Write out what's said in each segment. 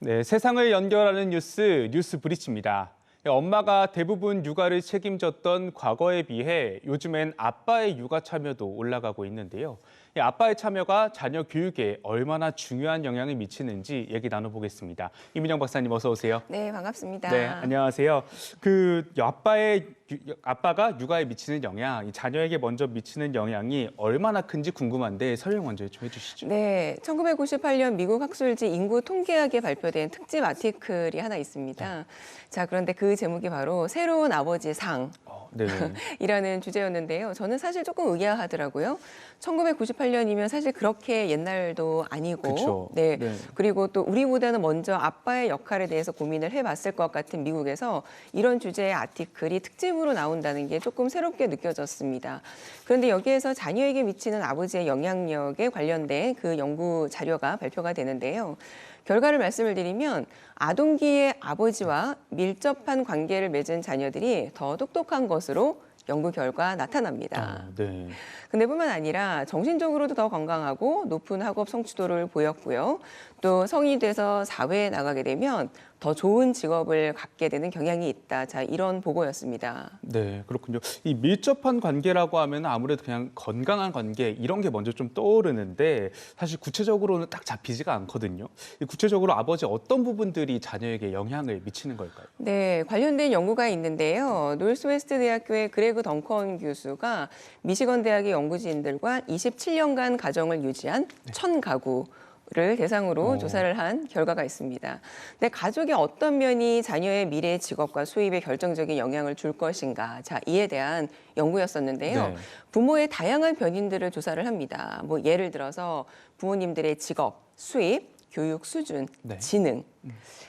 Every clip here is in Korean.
네, 세상을 연결하는 뉴스 뉴스 브리치입니다. 네, 엄마가 대부분 육아를 책임졌던 과거에 비해 요즘엔 아빠의 육아 참여도 올라가고 있는데요. 이 아빠의 참여가 자녀 교육에 얼마나 중요한 영향을 미치는지 얘기 나눠보겠습니다. 이민영 박사님 어서 오세요. 네, 반갑습니다. 네, 안녕하세요. 그 아빠의 유- 아빠가 육아에 미치는 영향, 이 자녀에게 먼저 미치는 영향이 얼마나 큰지 궁금한데 설명 먼저 좀 해주시죠. 네, 1998년 미국 학술지 인구 통계학에 발표된 특집 아티클이 하나 있습니다. 자, 그런데 그 제목이 바로 새로운 아버지 상. 어, 네. 이라는 주제였는데요. 저는 사실 조금 의아하더라고요. 1998 년이면 사실 그렇게 옛날도 아니고, 그쵸. 네. 네. 그리고 또 우리보다는 먼저 아빠의 역할에 대해서 고민을 해봤을 것 같은 미국에서 이런 주제의 아티클이 특집으로 나온다는 게 조금 새롭게 느껴졌습니다. 그런데 여기에서 자녀에게 미치는 아버지의 영향력에 관련된 그 연구 자료가 발표가 되는데요. 결과를 말씀을 드리면 아동기의 아버지와 밀접한 관계를 맺은 자녀들이 더 똑똑한 것으로 연구 결과 나타납니다. 아, 네. 근데 뿐만 아니라 정신적으로도 더 건강하고 높은 학업 성취도를 보였고요. 또 성인이 돼서 사회에 나가게 되면 더 좋은 직업을 갖게 되는 경향이 있다. 자, 이런 보고였습니다. 네, 그렇군요. 이 밀접한 관계라고 하면 아무래도 그냥 건강한 관계 이런 게 먼저 좀 떠오르는데 사실 구체적으로는 딱 잡히지가 않거든요. 이 구체적으로 아버지 어떤 부분들이 자녀에게 영향을 미치는 걸까요? 네, 관련된 연구가 있는데요. 노스웨스트 대학교의 그레그 덩컨 교수가 미시건 대학의 연구진들과 27년간 가정을 유지한 천 가구 를 대상으로 어. 조사를 한 결과가 있습니다. 근데 가족의 어떤 면이 자녀의 미래 직업과 수입에 결정적인 영향을 줄 것인가, 자 이에 대한 연구였었는데요. 네. 부모의 다양한 변인들을 조사를 합니다. 뭐 예를 들어서 부모님들의 직업, 수입, 교육 수준, 네. 지능.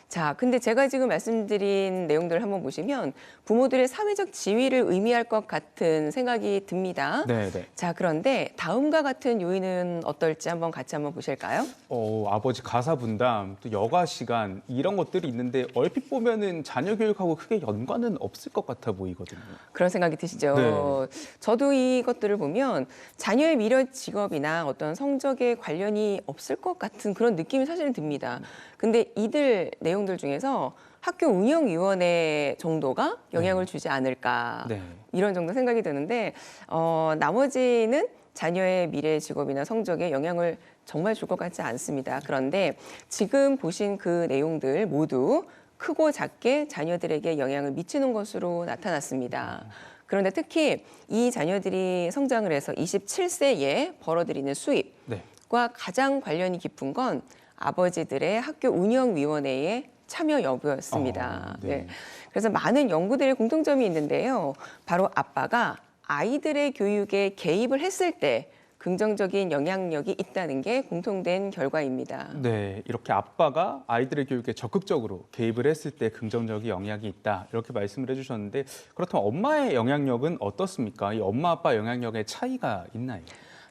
자, 근데 제가 지금 말씀드린 내용들 한번 보시면 부모들의 사회적 지위를 의미할 것 같은 생각이 듭니다. 네, 네. 자, 그런데 다음과 같은 요인은 어떨지 한번 같이 한번 보실까요? 어, 아버지 가사 분담, 또 여가 시간 이런 것들이 있는데 얼핏 보면은 자녀 교육하고 크게 연관은 없을 것 같아 보이거든요. 그런 생각이 드시죠? 네. 저도 이것들을 보면 자녀의 미래 직업이나 어떤 성적에 관련이 없을 것 같은 그런 느낌이 사실은 듭니다. 근데 이들 내용들 중에서 학교 운영위원회 정도가 영향을 주지 않을까 네. 이런 정도 생각이 드는데 어, 나머지는 자녀의 미래 직업이나 성적에 영향을 정말 줄 것 같지 않습니다. 그런데 지금 보신 그 내용들 모두 크고 작게 자녀들에게 영향을 미치는 것으로 나타났습니다. 그런데 특히 이 자녀들이 성장을 해서 27세에 벌어들이는 수입 네. 과 가장 관련이 깊은 건 아버지들의 학교 운영위원회의 참여 여부였습니다. 어, 네. 네. 그래서 많은 연구들의 공통점이 있는데요. 바로 아빠가 아이들의 교육에 개입을 했을 때 긍정적인 영향력이 있다는 게 공통된 결과입니다. 네, 이렇게 아빠가 아이들의 교육에 적극적으로 개입을 했을 때 긍정적인 영향이 있다 이렇게 말씀을 해주셨는데 그렇다면 엄마의 영향력은 어떻습니까? 이 엄마 아빠 영향력의 차이가 있나요?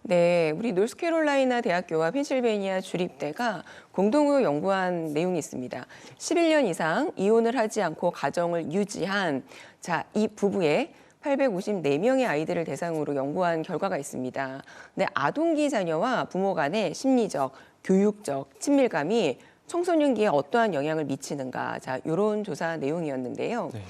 네, 우리 노스캐롤라이나 대학교와 펜실베이니아 주립대가 공동으로 연구한 내용이 있습니다. 11년 이상 이혼을 하지 않고 가정을 유지한 자, 이 부부의 854명의 아이들을 대상으로 연구한 결과가 있습니다. 근데 아동기 자녀와 부모 간의 심리적, 교육적 친밀감이 청소년기에 어떠한 영향을 미치는가. 자, 이런 조사 내용이었는데요. 네.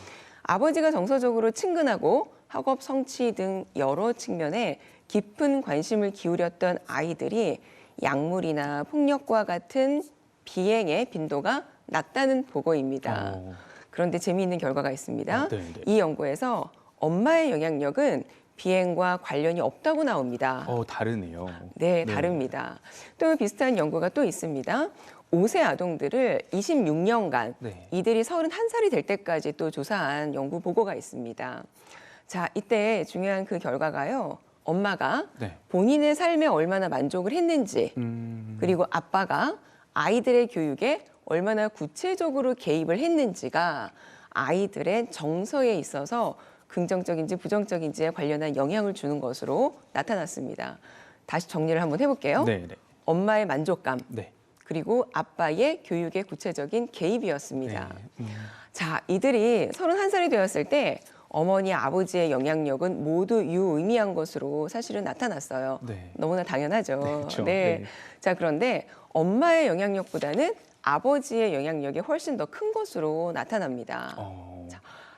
아버지가 정서적으로 친근하고 학업 성취 등 여러 측면에 깊은 관심을 기울였던 아이들이 약물이나 폭력과 같은 비행의 빈도가 낮다는 보고입니다. 어, 그런데 재미있는 결과가 있습니다. 아, 네, 네. 이 연구에서 엄마의 영향력은 비행과 관련이 없다고 나옵니다. 어, 다르네요. 네, 네. 다릅니다. 또 비슷한 연구가 또 있습니다. 5세 아동들을 26년간 네. 이들이 31살이 될 때까지 또 조사한 연구 보고가 있습니다. 자, 이때 중요한 그 결과가요. 엄마가 네. 본인의 삶에 얼마나 만족을 했는지 음, 그리고 아빠가 아이들의 교육에 얼마나 구체적으로 개입을 했는지가 아이들의 정서에 있어서 긍정적인지 부정적인지에 관련한 영향을 주는 것으로 나타났습니다. 다시 정리를 한번 해볼게요. 네, 네, 엄마의 만족감 네. 그리고 아빠의 교육의 구체적인 개입이었습니다. 네. 음, 자, 이들이 31살이 되었을 때 어머니, 아버지의 영향력은 모두 유의미한 것으로 사실은 나타났어요. 네. 너무나 당연하죠. 네, 그렇죠. 네. 네. 자, 그런데 엄마의 영향력보다는 아버지의 영향력이 훨씬 더 큰 것으로 나타납니다. 어,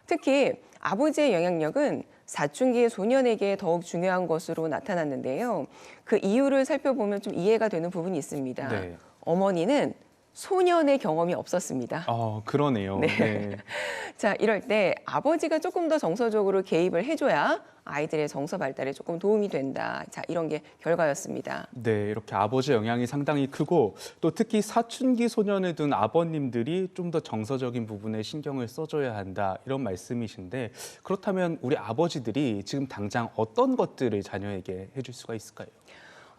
특히 아버지의 영향력은 사춘기의 소년에게 더욱 중요한 것으로 나타났는데요. 그 이유를 살펴보면 좀 이해가 되는 부분이 있습니다. 네. 어머니는 소년의 경험이 없었습니다. 어, 그러네요. 네. 네. 자, 이럴 때 아버지가 조금 더 정서적으로 개입을 해줘야 아이들의 정서 발달에 조금 도움이 된다. 자, 이런 게 결과였습니다. 네, 이렇게 아버지 영향이 상당히 크고 또 특히 사춘기 소년을 둔 아버님들이 좀 더 정서적인 부분에 신경을 써줘야 한다 이런 말씀이신데 그렇다면 우리 아버지들이 지금 당장 어떤 것들을 자녀에게 해줄 수가 있을까요?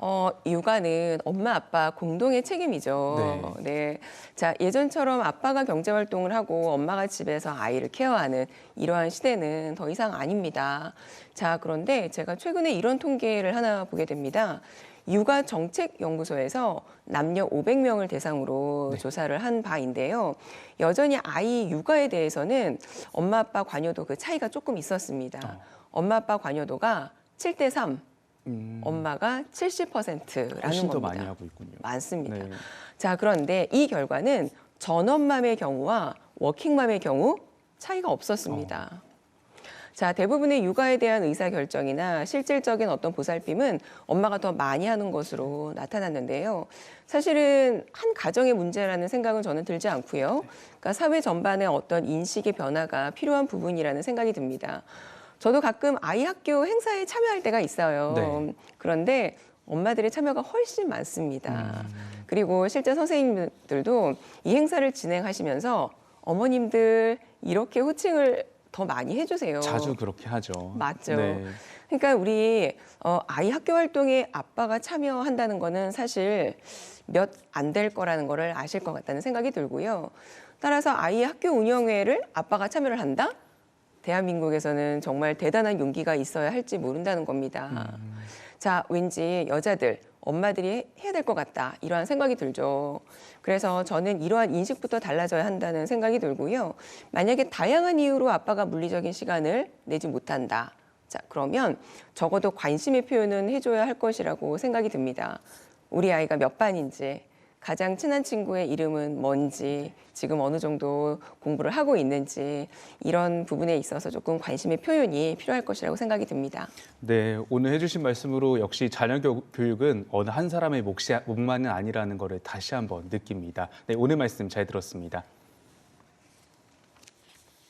어, 육아는 엄마 아빠 공동의 책임이죠. 네. 자, 예전처럼 아빠가 경제 활동을 하고 엄마가 집에서 아이를 케어하는 이러한 시대는 더 이상 아닙니다. 자, 그런데 제가 최근에 이런 통계를 하나 보게 됩니다. 육아 정책 연구소에서 남녀 500명을 대상으로 조사를 한 바인데요. 여전히 아이 육아에 대해서는 엄마 아빠 관여도 그 차이가 조금 있었습니다. 엄마 아빠 관여도가 7대 3, 음, 엄마가 70%라는 훨씬 겁니다. 더 많이 하고 있군요. 많습니다. 네. 자, 그런데 이 결과는 전업맘의 경우와 워킹맘의 경우 차이가 없었습니다. 자, 대부분의 육아에 대한 의사 결정이나 실질적인 어떤 보살핌은 엄마가 더 많이 하는 것으로 나타났는데요. 사실은 한 가정의 문제라는 생각은 저는 들지 않고요. 그러니까 사회 전반의 어떤 인식의 변화가 필요한 부분이라는 생각이 듭니다. 저도 가끔 아이 학교 행사에 참여할 때가 있어요. 네. 그런데 엄마들의 참여가 훨씬 많습니다. 그리고 실제 선생님들도 이 행사를 진행하시면서 어머님들 이렇게 호칭을 더 많이 해주세요. 자주 그렇게 하죠. 맞죠. 네. 그러니까 우리 어, 아이 학교 활동에 아빠가 참여한다는 거는 사실 몇 안 될 거라는 거를 아실 것 같다는 생각이 들고요. 따라서 아이 학교 운영회를 아빠가 참여를 한다? 대한민국에서는 정말 대단한 용기가 있어야 할지 모른다는 겁니다. 자, 왠지 여자들, 엄마들이 해야 될 것 같다. 이러한 생각이 들죠. 그래서 저는 이러한 인식부터 달라져야 한다는 생각이 들고요. 만약에 다양한 이유로 아빠가 물리적인 시간을 내지 못한다. 자, 그러면 적어도 관심의 표현은 해줘야 할 것이라고 생각이 듭니다. 우리 아이가 몇 반인지, 가장 친한 친구의 이름은 뭔지, 지금 어느 정도 공부를 하고 있는지, 이런 부분에 있어서 조금 관심의 표현이 필요할 것이라고 생각이 듭니다. 네, 오늘 해주신 말씀으로 역시 자녀 교- 교육은 어느 한 사람의 몫만은 아니라는 것을 다시 한번 느낍니다. 네, 오늘 말씀 잘 들었습니다.